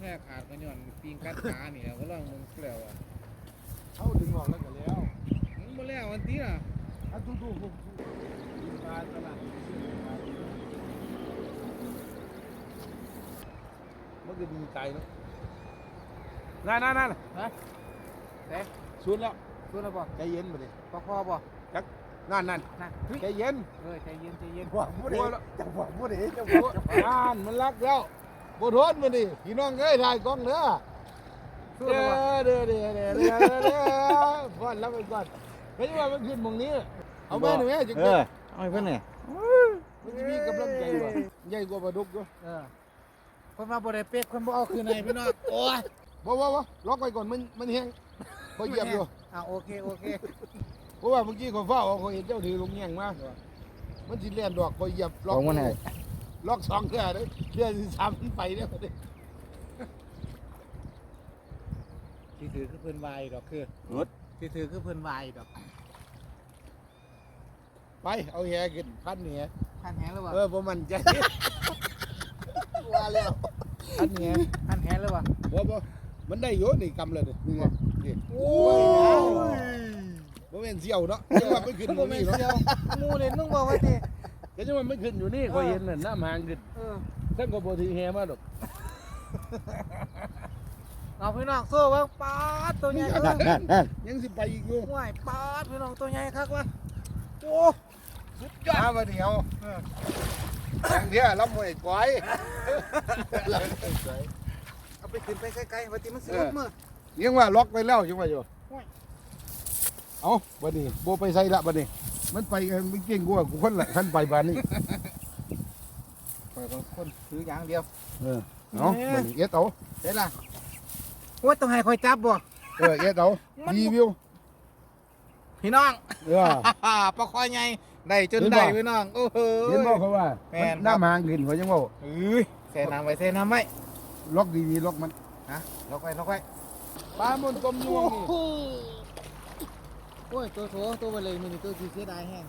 แค่ขาดกันย้อนปีงกัดขานี่แหละก็ลองมึงแล้วอะเขาดึงออกแล้วก็แล้วมันบ่แล้ววันที่น่ะถ้าทุกทุกทุกกินปลาตลาดมันก็ดีใจเนาะนั่นนั่นนั่นฮะเด้ชุนแล้วสู้นะบ่ใจเย็นมาดิปะคอบ่นั่นนั่นนะเฮ้ยใจเย็นเออใจเย็นใจเย็นหวังผู้ใดจะหวังผู้ใดจะหวังอ่านมันรักแล้ว บ่ทนมาดิพี่น้องเอ้ยถ่ายกล้องเด้อเด้อเด้อเด้อเด้อเด้อเด้อก่อนรับไปก่อนไม่ใช่ว่ามันขึ้นมองนี้เอาแม่หนูแม่จังเอเด้อเอาให้เพิ่อนนี่มันจะมีกำลังใจว่ะใหญ่กว่าปลาดุกอยู่เออคนมาบ่ได้เป๊กคนบ่เอาคืนให้พี่น้องโอ้ยบ่บ่บ่ล็อกไว้ก่อนมันมันแห้งพอเหยียบอยู่อะโอเคโอเคเพราะว่าเมื่อกี้เขาเฝ้าเขาเห็นเจ้าถือลงแง่งมามันสิเลียนดอกพอเหยียบล็อกองมันให้ ล็อกสองเทื่อเด้อเทื่อที่สามมันไปแล้วเด้อที่ถือคือเพิ่นวายดอกคือรถที่ถือคือเพิ่นวายดอกไปเอาแหขึ้นพันแหท่านแหแล้วบ่เออบ่มั่นใจว่าแล้วพันแหท่านแหแล้วบ่บ่บ่มันได้อยู่นี่กำเลยนี่ไงนี่โอ้ยบ่แม่นเสี่ยวเนาะจังว่ามันขึ้นบ่บ่แม่มีนเนาะเดียวหมู่เล่นมึงบอกว่าติ ก็จังว่ามันขึ้นอยู่นี่ก็เห็นน่ะน้ำหางขึ้นเออท่านก็บ่ถือแหมาดอกเอาพี่น้องโซ่เบิ่งปาดตัวใหญ่เบิ่งนั่นนั่นยังสิไปอีกอยู่ห่วยปาดพี่น้องตัวใหญ่คักวะโอ้สุดยอด มาเดียวอย่างเดียวลำมวยก้อยเอาไปขึ้นไปไกลๆว่าติมันสิลงมือยังว่าล็อกไปแล้วจังว่าอยู่โอ้ยเอาบัดนี้โบไปใส่ละบัดนี้ มันไปกันมันเก่งกว่ากูคนละท่านไปบ้านนี้เปิดคนถืออย่างเดียวเออเอาบัดนี้เอ็ดเอาเด้ล่ะโอ้ยต้องให้คอยจับบ่เออเอ็ดเอารีวิวพี่น้องเออปลาคอยใหญ่ได้จนเห็นบ่ได้พี่น้องโอ้โหเห็นบอกเขาว่าแม่นน้ำหางขึ้นเขายังว่าเอ้ยใส่น้ำไว้ใส่น้ำไว้ล็อกดีๆล็อกมันฮะล็อกไว้ล็อกไว้ปลามันต้มยวงนี่ โอ้ย ตัวโถตัวไปเลยมันนี่ตัวสีเสียดายแห้ง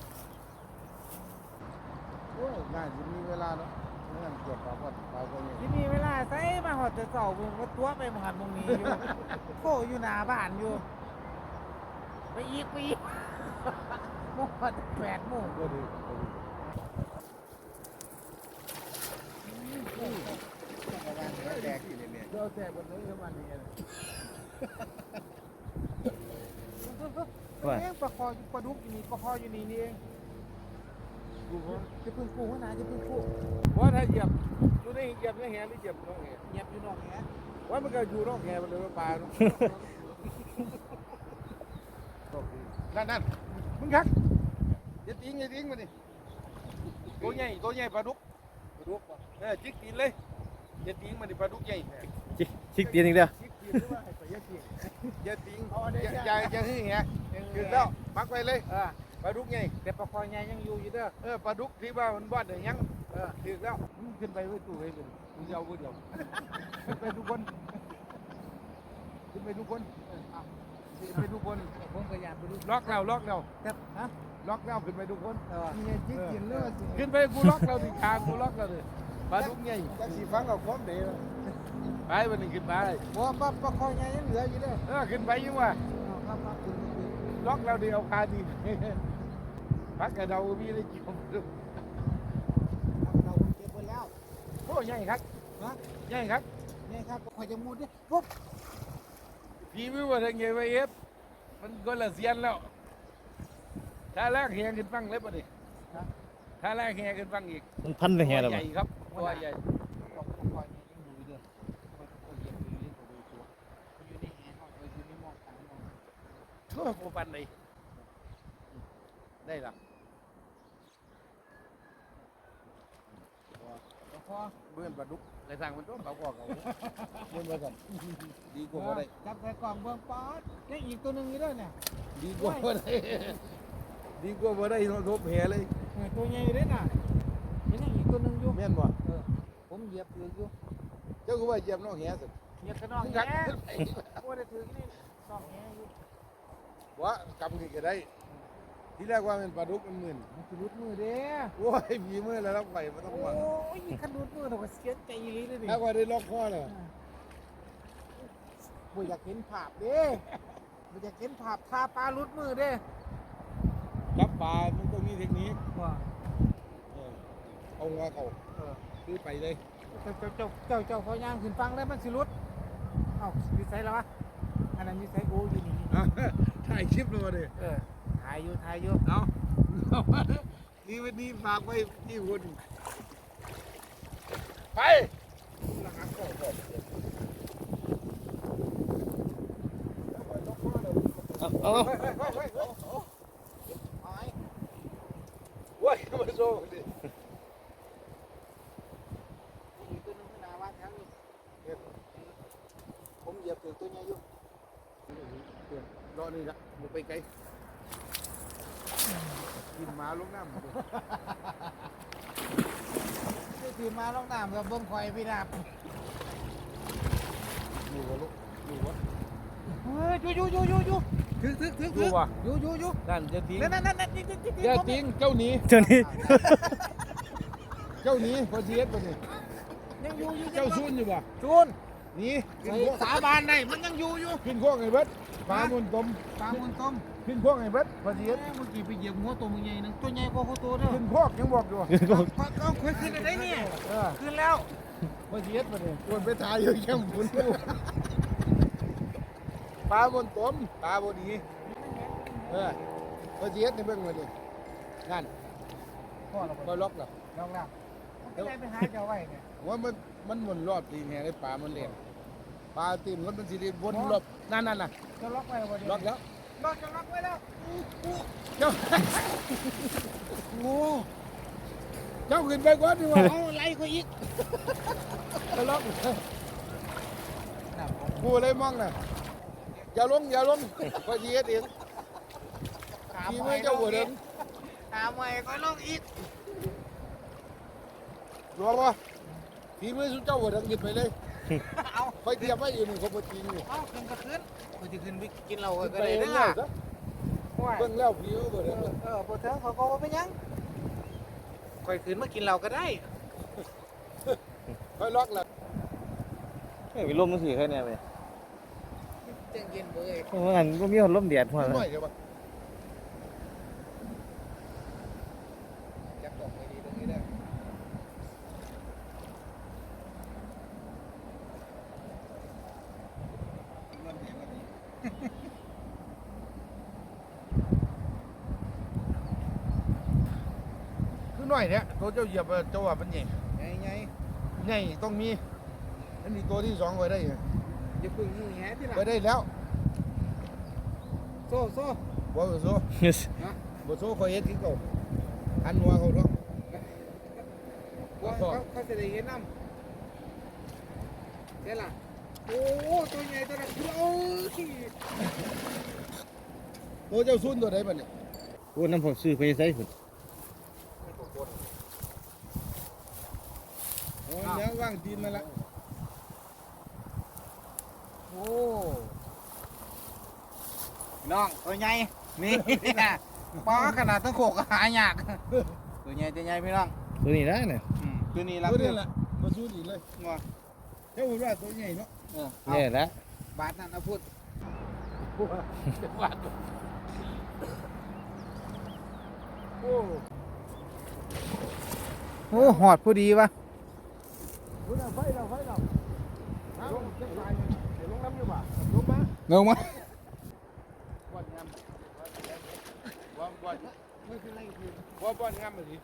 โอ้ยน่าจะมีเวลาเนาะไม่งั้นเกี่ยวกับว่าปลาคนนี้ที่มีเวลาใส่มาหอดจะเสาผมก็ตัวไปมหันมงนี้อยู่โคอยู่หน้าบ้านอยู่ ไปอีกไปอีกโมงหอดแปดโมงก็ดีก็ดีแดกอยู่เนี่ยเจ้าแต่บนนี้ประมาณนี้ นะเอ้ยปลาคออยู่ปลาดุกอยู่นี่ปลาคออยู่นี่นี่เองกูว่าจะพึ่งกู้หัวหน้าจะพึ่งกู้ว่าถ้าเหยียบอยู่ในเหยียบในแหหรือเหยียบน้องแหเงียบอยู่นอกแหว่ามันก็อยู่น้องแหมันเลยว่าปลาเนาะนั่นนั่นมึงคักอย่าติ้งอย่าติ้งมาดิตัวใหญ่ตัวใหญ่ปลาดุกปลาดุกเออจิกตีนเลยอย่าติ้งมาดิปลาดุกใหญ่ชิชิกตีนอีกเด้อจิกตีนหรือว่าให้ไปอย่าติ้งอย่าติ้งอย่าอย่าอย่าให้แห ถึงแล้วปักไว้เลยเออปลาดุกใหญ่แต่ปลาคอใหญ่ยังอยู่อยู่เด้อเออปลาดุกที่ว่ามันบ้านเดี๋ยวยังเออถึงแล้วมึงขึ้นไปไว้ตู้ไว้เป็นมึงจะเอาคนเดียวขึ้นไปทุกคนขึ้นไปทุกคนเออเอาขึ้นไปทุกคนผมก็อยากไปดูล็อกแล้วล็อกแล้วครับฮะล็อกแล้วขึ้นไปทุกคนเออนี่ไงจิ๊กกินเลือดขึ้นไปกูล็อกแล้วดิคางกูล็อกแล้วดิปลาดุกใหญ่จักสีฟังกับความเดียวไปวันนี้ขึ้นไปบ่ปลาปลาคอใหญ่ยังเหลืออยู่เด้อเออขึ้นไปยังว่า ล็อกแล้วเดียวคาดีพักกระเดามีได้กี่คนเราเก็บไว้แล้วโอ้ใหญ่ครับฮะใหญ่ครับนี่ครับคอยจะมุดดิปุ๊บพี่วิวว่าทางไงไปเอฟมันก็ละเซียนแล้วถ้าแรกแหงขึ้นฟังเลยป่ะดิถ้าแรกแหงขึ้นฟังอีกมันพันไปแฮตัแล้ววใหบ่ญ่ครับตัวใหญ่ ปลาคอใหญ่ยังอยู่เด้อคอยคอยเหยียบอยู่นี่ตัวตัวอยู่ในแหเขาอยู่ในหม้อตังหม้อ ทั่วปูปันเลยได้ละปลาคอเบื่อนปลาดุกกระสังมันต้นเบากว่าเขาเบื่อนไปก่อนดีกว่าบ่ได้จับใส่กล่องเบิ่งป๊อดยังอีกตัวหนึงอยู่เด้อเนี่ยดีกว่าบ่ได้ดีกว่าบ่ได้ทบแหเลยเออตัวใหญ่อยู่เด้อน่ะยังยังอีกตัวหนึงอยู่แม่นบ่เออผมเหยียบอยู่อยู่เจ้าก็ว่าเหยียบน้องแหสิเหยียบกระนองมึงแหกัดโอ้ได้ถือนี่นองแหอยู่ ว่ากำนี่ก็ได้ ที่แรกว่าเป็นปลาดุกมันหมื่นมันสิรุดมือเด้อโอ้ยมีมือแล้วรับไปไม่ต้องหวังโอ้ยคันรุดมือเราก็เสียใจอีหลีเลยดิถ้าว่าได้ล็อกคอเลยบ่อยากเห็นภาพเด้บ่อยากเห็นภาพทาปลาหลุดมือเด้จับปลามันต้องมีเทคนิคว่าเออเอาหัวเขาเออคือไปเลยเจ้าเจ้าเจ้าเจ้าเขาย่างขึ้นฟังแล้วมันสิหลุดเอ้ามีไสแล้ววะ อันนั้นมีไสโออยู่นี่อะถ่ายคลิปเลยดิเออถ่ายอยู่ถ่ายอยู่เอาเอามานี่วันนี้ฝากไว้ที่คุณไปเอาเอาเอาเฮ้ยเฮ้ยเฮ้ยเฮ้ยเอาไอ้โว้ยมาโซ่ดิอีกตัวหนึงขึ้นหน้าบ้านแถวนี้ผมเหยียบถึงตัวใหญ่อยู่ รอนี่ละมึงไปไกลกินหมาลงน้ำนี่ถือมาลองน้ำกับเบิ่งข่อยพี่ดาบอยู่วะลูกอยู่วะเฮ้ยอยู่อยู่อยู่อยู่อยู่ถึกถึกถึกอยู่วะอยู่อยู่อยู่นั่นจะทิ้งนั่นนั่นนั่นนั่นนี่นี่นี่อย่าทิ้งเจ้าหนี้เจ้านี่เจ้าหนี้พอเสียดปะนี่ยังอยู่อยู่เจ้าซุนอยู่ปะจูนห นี่ขึ้นไอ้พวกสาบานได้มันยังอยู่อยู่ขึ้นพวกไอ้เบิดปลามุนตมปลามุนต้มขึ้นพวกไอ้เบิดพอเสียดเมื่อกี้ไปเหยียบหัวตัวมึงใหญ่นึงตัวใหญ่กว่าหัวตัวเด้อขึ้นพวกยังบอกอยู่เอาเอาคุยขึ้นได้เนี่ยเออขึ้นแล้วพอเสียดปะนี่ควรไปถ่ายอยู่ยังบุญอยู่ปลาบนต้มปลาบนนี้เออพอเสียดในเบื้องมาดินั่นพ่อเราก็ล็อกแล้วลองแล้วมันก็เลยไปหาเจ้าไว้เนี่ยว่ามัน มันหมุนรอบตีแม่ได้ปลามันเลี้ยงปลาตีนมันเป็นสีได้วนรอบนั่นนั่นน่ะจะล็อกไว้บ่เดี๋ยวล็อกแล้วล็อกจะล็อกไว้แล้วอู้อู้เจ้าโอ้เจ้าขึ้นไปก่อนดีกว่าเอาไล่เขาอีกจะล็อกกูเลยมองน่ะอย่าลงอย่าลงพอดีเฮ็ดเองทีมือเจ้าหัวเดินหาใหม่ก็ลงอีกรัวป่ะ ทีมือสุดเจ้าหัวเดินขึ้นไปเลยเอาคอยเตรียมไว้อยู่นี่เขาบ่จริงอยู่เอาขึ้นก็ขึ้นกูจะขึ้นไปกินเหล้าขึ้นก็ไปได้เอเด้งอแล้วซะว่าเบิ่งแล้วผิวบ่เดินเลยเออบ่เถิงเขาก็บ่เป็นหยังค่อยขึ้นมากินเหล้าก็ได้คอยล็อกแล้วเฮ้ยไปลมมันสิแค่เนี้ยไปเจังเย็นเบ้ยเพราะว่างั้นก็มีคนลมแดดพอขึ้นแล้วหน่อยเดี๋ยวป่ะ จับดอกไว้ดีตรงนี้เด้อ ขึ้นหน่อยเนี่ยตัวเจ้าเหยียบเจ้าว่ามันใหญ่ไงไงใหญ่ต้องมีอันนี้ตัวที่สองไว้ได้อยู่อย่าพึ่งนี่แฮะที่หลังไว้ได้แล้วโซ่โซ่บ่โซบ่โซคอยเฮ็ดคือเก่าหันหัวเขาเนาะว่าเขาเขาจะได้เห็นน้ำเดี๋ยวล่ะ โอ้ตัวใหญ่ตัวนั้นโอ้ยตัวเจ้าซุนตัวใดบัดนี้โอ้น้ำผมซื้อไปใส่พุ่นโอ้ยยังว่างตีนมาละโอ้น้องตัวใหญ่นี่นะปลาขนาดตั้งโขกก็หายากตัวใหญ่ตัวใหญ่พี่น้องตัวนี้นะเนี่ยอืมตัวนี้ละตัวนี้แหละบ่ซุนอีกเลยงอเจ้าว่าตัวใหญ่เนาะ เออเอาเนี่ยละบาทนั่นเอาพูดโอ้โอ้หอดพอดีวะคุณเอาไฟเราไฟเราน้ำลงจะตายเลยเดี๋ยวลงน้ำอยู่ป่ะลงมาเงงมาบ่อนงามบ่อนบ่อนไม่คือไรคือบ่บ่อนงามแบบนี้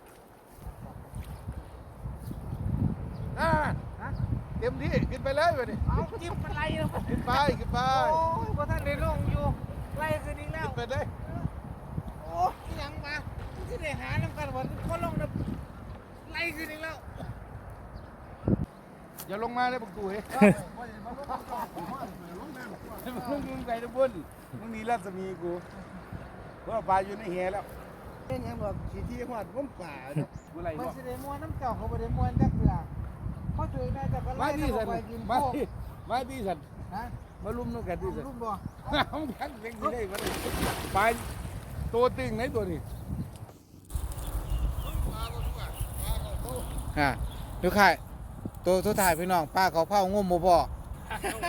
อ่า เต็มที่ขึ้นไปเลยบัดนี้เอาจิ้มมันไล่แล้วขึ้นไปขึ้นไปโอ้ยพอท่านได้ลงอยู่ไล่คืนนี้แล้วขึ้นไปเลยโอ้ยอิหยังมาที่ได้หาน้ำกันวันคนลงนะไล่คืนนี้แล้วอย่าลงมาเลยพวกกูเฮ้ยมึงมึงไปทุกบนมึงมีรัศมีกูเพราะว่าปลาอยู่ในแหแล้วเป็นยังบอกขี่ที่หอดก้มป่ากูไรมันวะสิได้มวนน้ำเจ้าเขาบ่ได้มวนจักเถื่อ เขถือแม่แต่ก็ไล่มาที่สันไปกิมาที่มาที่สันนมาลุ่มน้องกดีสันลุ่มบ่ห้องแข็งแข็งที่ได้ไปตัวตึงไหนตัวนี้ฮะดูค่ายตัวทุถ่ายพี่น้องป้าเขาเผางุ่มบ่พอ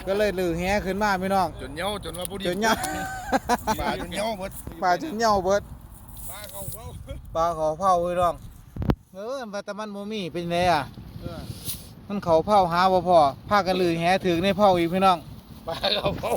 ก็เลยลือแหขึ้นมาพี่น้องจนเหี่าจนว่าผู้ดีจนเหี่าป่าจนเหี่ยวเบิดป่าจนเหี่าเบิดปลาขาเผาปลาขอเผาพี่น้องเออแต่มันโมมี่เป็นไงอะ มันเขาเผาหาบ่พอพากันลือแหถือในเผาอีกพี่น้อง ปลากระเพา